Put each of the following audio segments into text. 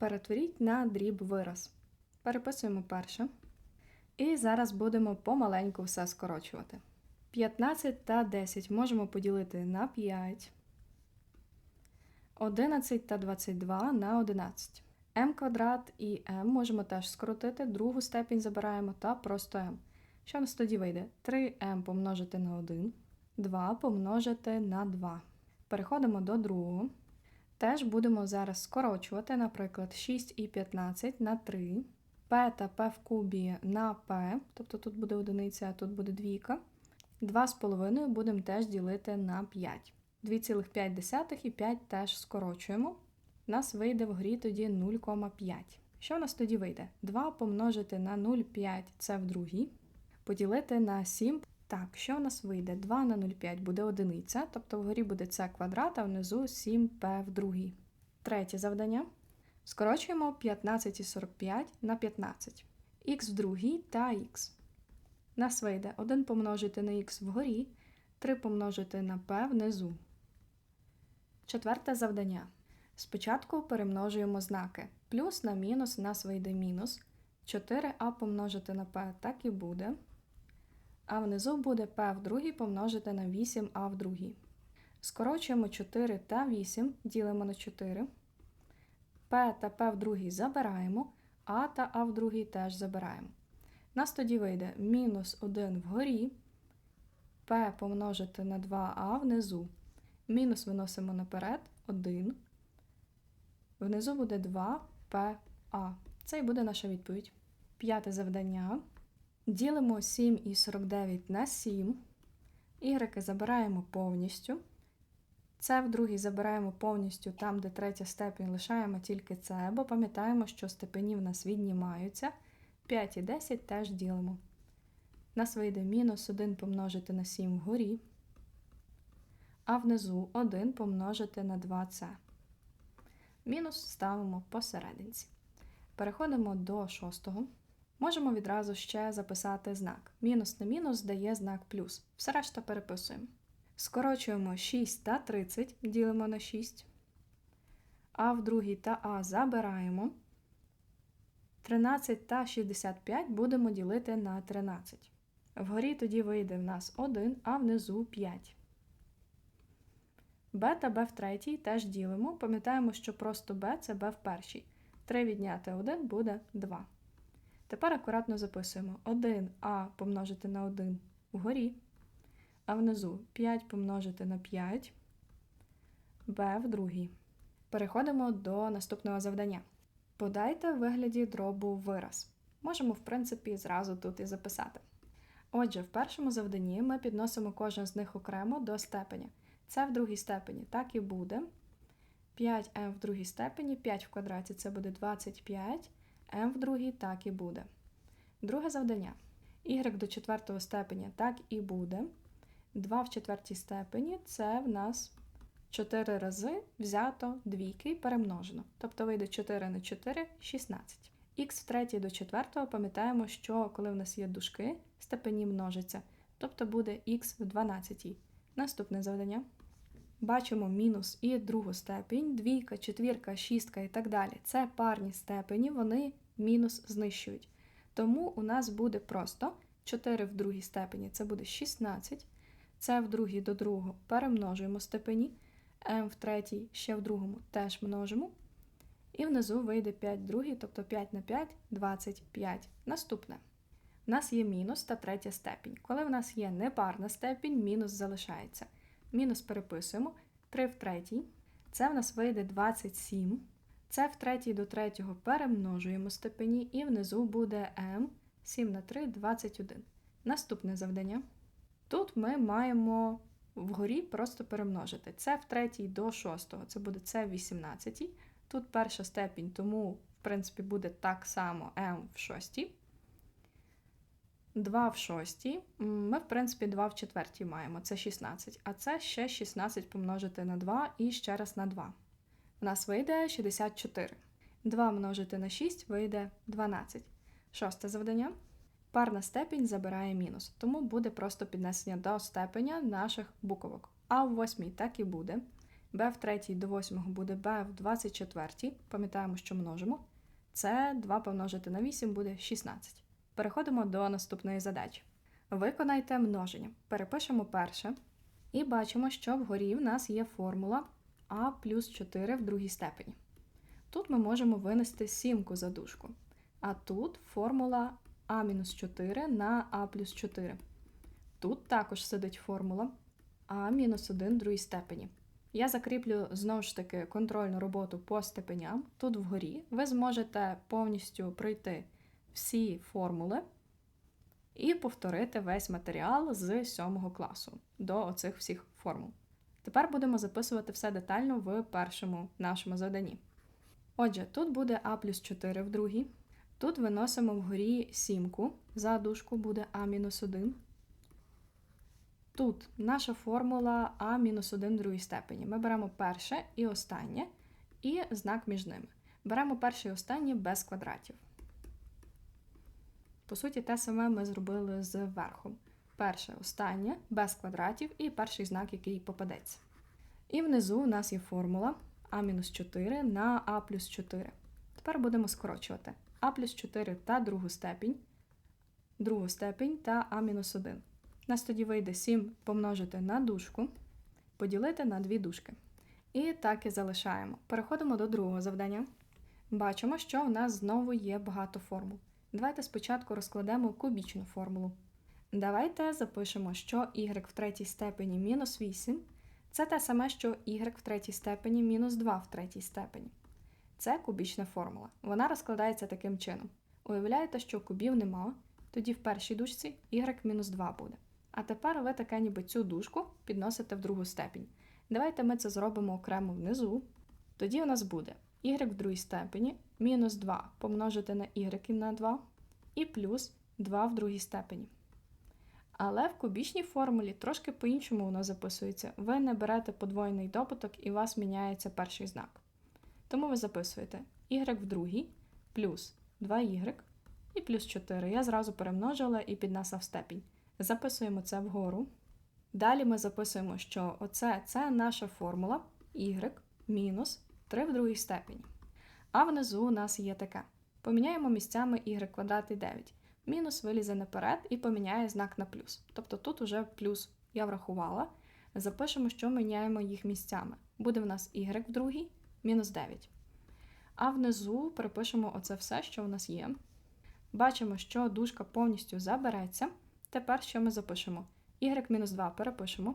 Перетворіть на дріб вираз. Переписуємо перше. І зараз будемо помаленьку все скорочувати. 15 та 10 можемо поділити на 5. 11 та 22 на 11. m квадрат і m можемо теж скоротити, другу степінь забираємо та просто m. Що нас тоді вийде? 3m помножити на 1, 2 помножити на 2. Переходимо до другого. Теж будемо зараз скорочувати, наприклад, 6 і 15 на 3, p та p в кубі на p, тобто тут буде одиниця, а тут буде двійка. 2,5 будемо теж ділити на 5. 2,5 і 5 теж скорочуємо. У нас вийде в грі тоді 0,5. Що у нас тоді вийде? 2 помножити на 0,5 це в другій. Поділити на 7. Так, що у нас вийде? 2 на 0,5 буде одиниця, тобто вгорі буде це квадрат, а внизу 7p в другій. Третє завдання. Скорочуємо 15,45 на 15. х в другій та х. Нас вийде 1 помножити на х вгорі, 3 помножити на p внизу. Четверте завдання. Спочатку перемножуємо знаки. Плюс на мінус нас вийде мінус. 4а помножити на p так і буде. А внизу буде p в другій помножити на 8а в другій. Скорочуємо 4 та 8, ділимо на 4. p та p в другій забираємо, а та а в другій теж забираємо. Нас тоді вийде мінус 1 вгорі, p помножити на 2а внизу. Мінус виносимо наперед 1. Внизу буде 2pa. Це і буде наша відповідь. П'яте завдання. Ділимо 7 і 49 на 7. Ігреки забираємо повністю. Це в другій забираємо повністю там, де третя степінь, лишаємо тільки це, бо пам'ятаємо, що степені в нас віднімаються. 5 і 10 теж ділимо. Нас вийде мінус 1 помножити на 7 вгорі, а внизу 1 помножити на 2c. Мінус ставимо посерединці. Переходимо до шостого. Можемо відразу ще записати знак. Мінус на мінус дає знак плюс. Все решта переписуємо. Скорочуємо 6 та 30, ділимо на 6. А в другій та А забираємо. 13 та 65 будемо ділити на 13. Вгорі тоді вийде в нас 1, а внизу 5. Б та Б в третій теж ділимо. Пам'ятаємо, що просто Б це Б в першій. 3 відняти 1 буде 2. Тепер акуратно записуємо 1а помножити на 1 вгорі, а внизу 5 помножити на 5, b в другій. Переходимо до наступного завдання. Подайте в вигляді дробу вираз. Можемо, в принципі, зразу тут і записати. Отже, в першому завданні ми підносимо кожен з них окремо до степеня. Це в другій степені, так і буде. 5m в другій степені, 5 в квадраті це буде 25, m в другій так і буде. Друге завдання. y до четвертого степеня так і буде. 2 в четвертій степені це в нас 4 рази взято двійки і перемножено. Тобто вийде 4 на 4 16. Х в третій до четвертого пам'ятаємо, що коли в нас є дужки, степені множиться. Тобто буде х в 12. Наступне завдання. Бачимо мінус і другу степінь, двійка, четвірка, шістка і так далі. Це парні степені, вони мінус знищують. Тому у нас буде просто 4 в другій степені це буде 16. Це в другій до другого перемножуємо степені, m в третій ще в другому теж множимо. І внизу вийде 5 в другій, тобто 5 на 5 25. Наступне. У нас є мінус та третя степінь. Коли в нас є непарна степінь, мінус залишається. Мінус переписуємо 3 в третій. Це в нас вийде 27. Це в третій до третього перемножуємо степені, і внизу буде m 7 на 3 21. Наступне завдання. Тут ми маємо вгорі просто перемножити. Це в третій до шостого, це буде це в 18. Тут перша степінь, тому, в принципі, буде так само m в шостій. 2 в шостій. Ми, в принципі, 2 в четвертій маємо, це 16. А це ще 16 помножити на 2 і ще раз на 2. У нас вийде 64. 2 множити на 6 вийде 12. Шосте завдання. Парна степінь забирає мінус, тому буде просто піднесення до степеня наших буковок. А в восьмій так і буде. b в третій до 8 буде b в 24, пам'ятаємо, що множимо. Це 2 помножити на 8 буде 16. Переходимо до наступної задачі. Виконайте множення. Перепишемо перше. І бачимо, що вгорі в нас є формула а плюс 4 в другій степені. Тут ми можемо винести сімку за дужку. А тут формула а мінус 4 на а плюс 4. Тут також сидить формула а мінус 1 в другій степені. Я закріплю знову ж таки контрольну роботу по степеням. Тут вгорі ви зможете повністю пройти всі формули і повторити весь матеріал з 7 класу до оцих всіх формул. Тепер будемо записувати все детально в першому нашому заданні. Отже, тут буде а плюс 4 в другій. Тут виносимо вгорі сімку, за дужку буде а мінус 1. Тут наша формула а мінус 1 в другій степені. Ми беремо перше і останнє, і знак між ними. Беремо перше і останнє без квадратів. По суті, те саме ми зробили з верхом. Перше, останнє, без квадратів і перший знак, який попадеться. І внизу у нас є формула а-4 на а плюс 4. Тепер будемо скорочувати а плюс 4 та другу степінь, другу степінь та А-1. У нас тоді вийде 7 помножити на дужку, поділити на дві дужки. І так і залишаємо. Переходимо до другого завдання. Бачимо, що в нас знову є багато формул. Давайте спочатку розкладемо кубічну формулу. Давайте запишемо, що y в третій степені мінус 8 це те саме, що y в третій степені мінус 2 в третій степені. Це кубічна формула. Вона розкладається таким чином. Уявляєте, що кубів нема, тоді в першій дужці y мінус 2 буде. А тепер ви таке ніби цю дужку підносите в другу степінь. Давайте ми це зробимо окремо внизу. Тоді у нас буде y в другій степені мінус 2 помножити на y на 2 і плюс 2 в другій степені. Але в кубічній формулі трошки по-іншому воно записується. Ви не берете подвоєний добуток і у вас міняється перший знак. Тому ви записуєте y в другій плюс 2y і плюс 4. Я зразу перемножила і піднесла в степінь. Записуємо це вгору. Далі ми записуємо, що оце це наша формула y мінус 3 в другій степені. А внизу у нас є таке. Поміняємо місцями y квадрат і 9. Мінус вилізе наперед і поміняє знак на плюс. Тобто тут уже плюс я врахувала. Запишемо, що міняємо їх місцями. Буде в нас y в другій мінус 9. А внизу перепишемо оце все, що в нас є. Бачимо, що дужка повністю забереться. Тепер що ми запишемо? y мінус 2 перепишемо.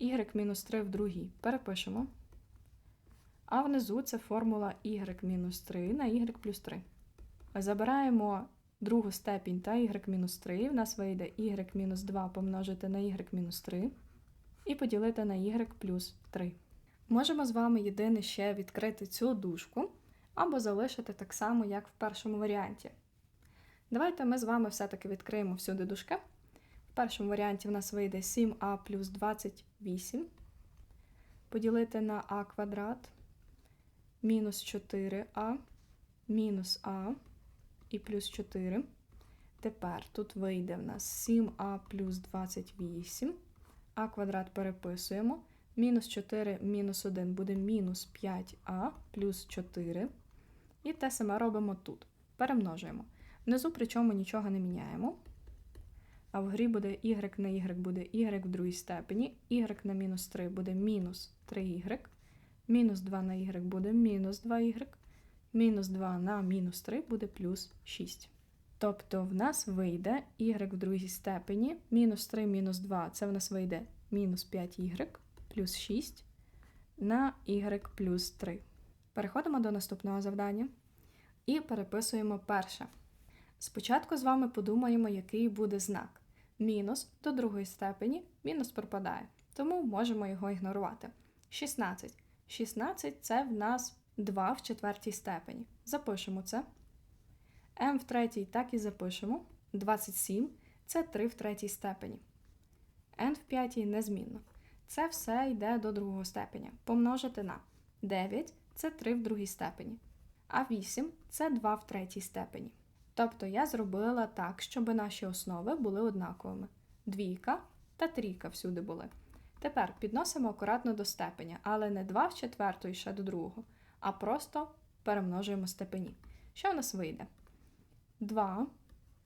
y мінус 3 в другій перепишемо. А внизу це формула y мінус 3 на y плюс 3. Забираємо другу степінь та y мінус 3. В нас вийде y мінус 2 помножити на y мінус 3 і поділити на y плюс 3. Можемо з вами єдине ще відкрити цю дужку або залишити так само, як в першому варіанті. Давайте ми з вами все-таки відкриємо всюди дужки. В першому варіанті в нас вийде 7а плюс 28. Поділити на а квадрат, мінус 4а, мінус а і плюс 4. Тепер тут вийде в нас 7а плюс 28, а квадрат переписуємо. Мінус 4 мінус 1 буде мінус 5а плюс 4. І те саме робимо тут. Перемножуємо. Внизу причому нічого не міняємо. А вгорі буде y на y буде y в другій степені, y на мінус 3 буде мінус 3y, мінус 2 на y буде мінус 2y, мінус 2 на мінус 3 буде плюс 6. Тобто в нас вийде y в другій степені, мінус 3 мінус 2 це в нас вийде мінус 5y плюс 6 на y плюс 3. Переходимо до наступного завдання і переписуємо перше. Спочатку з вами подумаємо, який буде знак. Мінус до другої степені, мінус пропадає, тому можемо його ігнорувати. 16. 16 це в нас 2 в четвертій степені. Запишемо це. m в третій так і запишемо. 27 це 3 в третій степені. n в п'ятій незмінно. Це все йде до другого степеня. Помножити на 9 це 3 в другій степені. А 8 це 2 в третій степені. Тобто я зробила так, щоб наші основи були однаковими. Двійка та трійка всюди були. Тепер підносимо акуратно до степеня, але не 2 в четверту і ще до другого, а просто перемножуємо степені. Що у нас вийде? 2,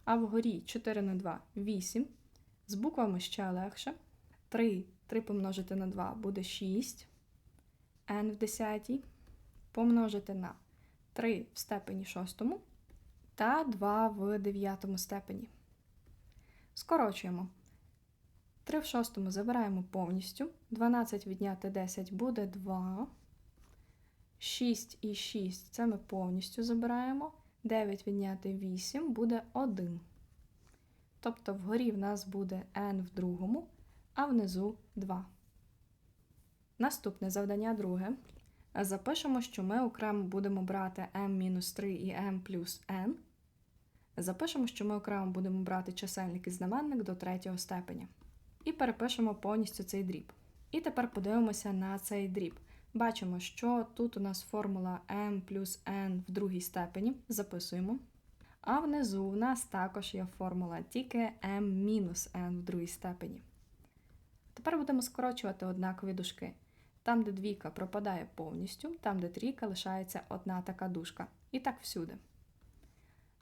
а вгорі 4 на 2 8. З буквами ще легше. 3, 3 помножити на 2 буде 6. n в десятій. Помножити на 3 в степені шостому та 2 в дев'ятому степені. Скорочуємо. 3 в шостому забираємо повністю. 12 відняти 10 буде 2. 6 і 6 це ми повністю забираємо. 9 відняти 8 буде 1. Тобто вгорі в нас буде n в другому, а внизу 2. Наступне завдання друге. Запишемо, що ми окремо будемо брати m-3 і m плюс n. Запишемо, що ми окремо будемо брати чисельник і знаменник до третього степеня. І перепишемо повністю цей дріб. І тепер подивимося на цей дріб. Бачимо, що тут у нас формула m плюс n в другій степені. Записуємо. А внизу у нас також є формула тільки m мінус n в другій степені. Тепер будемо скорочувати однакові дужки. Там, де двійка пропадає повністю, там, де трійка лишається одна така дужка. І так всюди.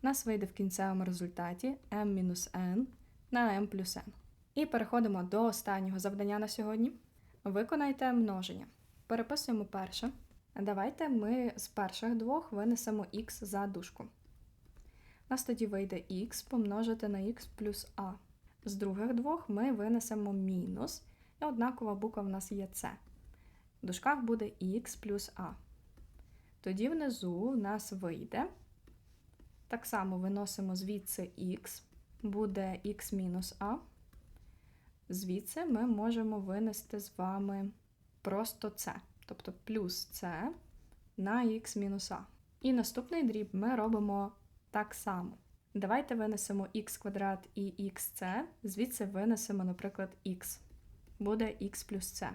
Нас вийде в кінцевому результаті m-n на m плюс n. І переходимо до останнього завдання на сьогодні. Виконайте множення. Переписуємо перше. Давайте ми з перших двох винесемо х за дужку. У нас тоді вийде х помножити на х плюс а. З других двох ми винесемо мінус, і однакова буква в нас є С. В дужках буде х плюс а. Тоді внизу в нас вийде. Так само виносимо звідси х, буде х мінус а. Звідси ми можемо винести з вами просто це, тобто плюс це на х мінус а. І наступний дріб ми робимо так само. Давайте винесемо х квадрат і xc, звідси винесемо, наприклад, х. Буде х плюс c.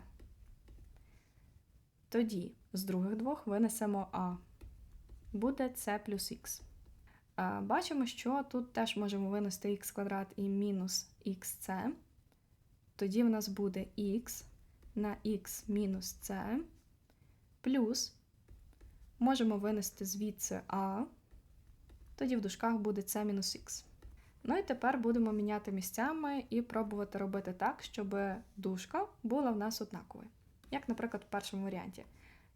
Тоді з других двох винесемо а. Буде c плюс х. Бачимо, що тут теж можемо винести х квадрат і мінус xc. Тоді в нас буде х на х мінус c плюс можемо винести звідси а, тоді в дужках буде c мінус х. Ну і тепер будемо міняти місцями і пробувати робити так, щоб дужка була в нас однаковою. Як, наприклад, в першому варіанті.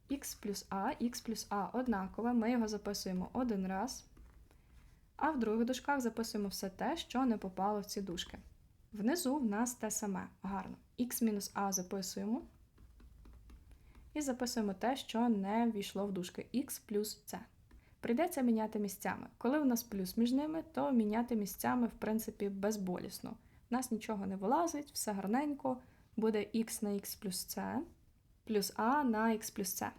х плюс а, х плюс а однакове, ми його записуємо один раз, а в других дужках записуємо все те, що не попало в ці дужки. Внизу в нас те саме гарно. х-а записуємо. І записуємо те, що не ввійшло в дужки х плюс c. Прийдеться міняти місцями. Коли у нас плюс між ними, то міняти місцями, в принципі, безболісно. У нас нічого не вилазить, все гарненько, буде х на х плюс c, плюс а на х плюс c.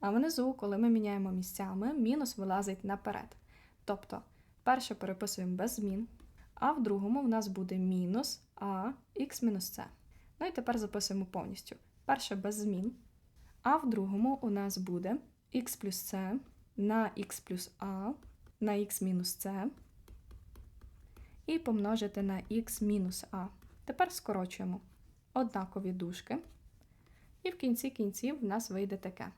А внизу, коли ми міняємо місцями, мінус вилазить наперед. Тобто, перше переписуємо без змін, а в другому в нас буде мінус а х мінус c. Ну і тепер записуємо повністю. Перше без змін. А в другому у нас буде х плюс c на х плюс а на х мінус c і помножити на х мінус а. Тепер скорочуємо однакові дужки. І в кінці кінців в нас вийде таке.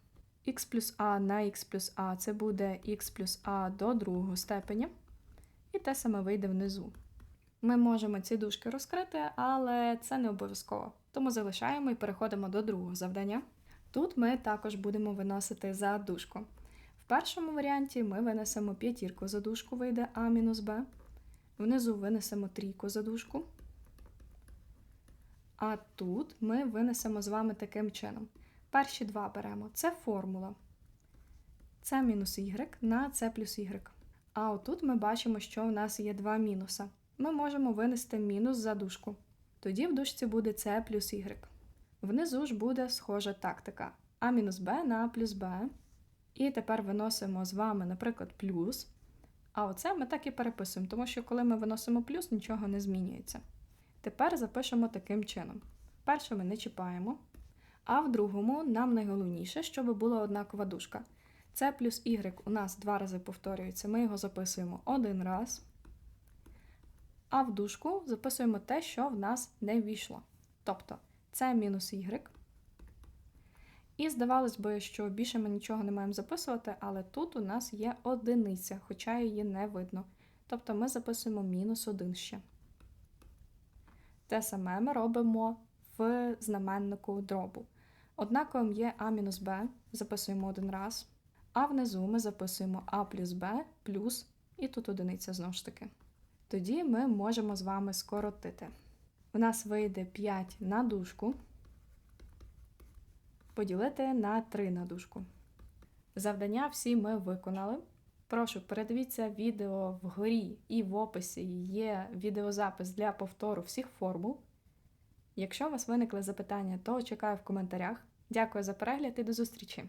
х плюс а на х плюс а це буде х плюс а до другого степеня. І те саме вийде внизу. Ми можемо ці дужки розкрити, але це не обов'язково. Тому залишаємо і переходимо до другого завдання. Тут ми також будемо виносити за дужку. В першому варіанті ми винесемо п'ятірку за дужку, вийде А мінус Б. Внизу винесемо трійку за дужку. А тут ми винесемо з вами таким чином. Перші два беремо. Це формула. С мінус y на С плюс y. А отут ми бачимо, що в нас є два мінуса. Ми можемо винести мінус за дужку. Тоді в дужці буде С плюс y. Внизу ж буде схожа тактика А мінус Б на плюс Б. І тепер виносимо з вами, наприклад, плюс. А оце ми так і переписуємо, тому що коли ми виносимо плюс, нічого не змінюється. Тепер запишемо таким чином. Перше ми не чіпаємо, а в другому нам найголовніше, щоб була однакова дужка. С плюс y у нас два рази повторюється, ми його записуємо один раз. А в дужку записуємо те, що в нас не ввійшло. Тобто Це мінус y. І здавалось би, що більше ми нічого не маємо записувати, але тут у нас є одиниця, хоча її не видно. Тобто ми записуємо мінус 1 ще. Те саме ми робимо в знаменнику дробу. Однаковим є а мінус b, записуємо один раз, а внизу ми записуємо а плюс b плюс, і тут одиниця знову ж таки. Тоді ми можемо з вами скоротити. У нас вийде 5 на дужку, поділити на 3 на дужку. Завдання всі ми виконали. Прошу, передивіться відео вгорі і в описі є відеозапис для повтору всіх формул. Якщо у вас виникли запитання, то чекаю в коментарях. Дякую за перегляд і до зустрічі!